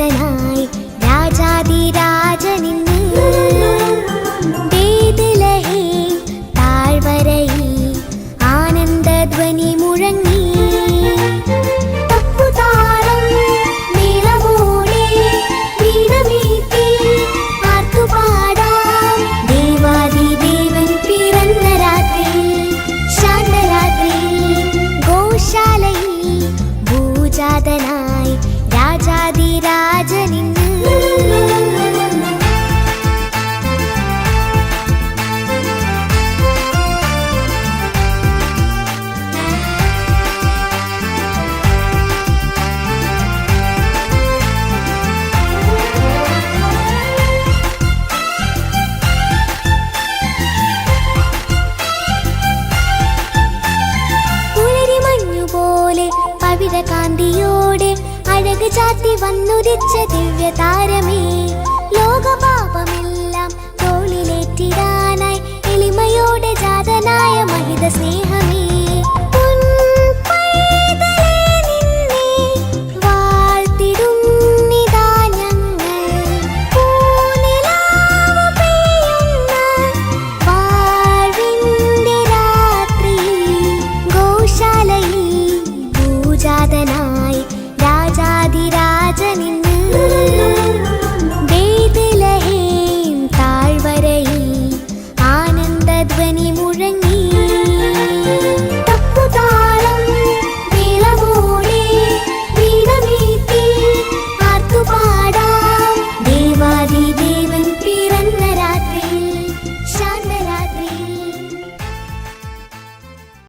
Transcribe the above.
നാഥനായി രാജാതി വേദലഹേ താഴ്വരയിൽ ആനന്ദധ്വനി മുഴങ്ങി. ശാന്തരാത്രി ചാത്തി വന്നുദിച്ച ദിവ്യ താരമേ ലോകപാപമെല്ലാം തോളിലേറ്റിടാനായി എളിമയോടെ ജാതനായ മഹിത സ്നേഹമേ പൊൻപൈതലേ 为你，无人。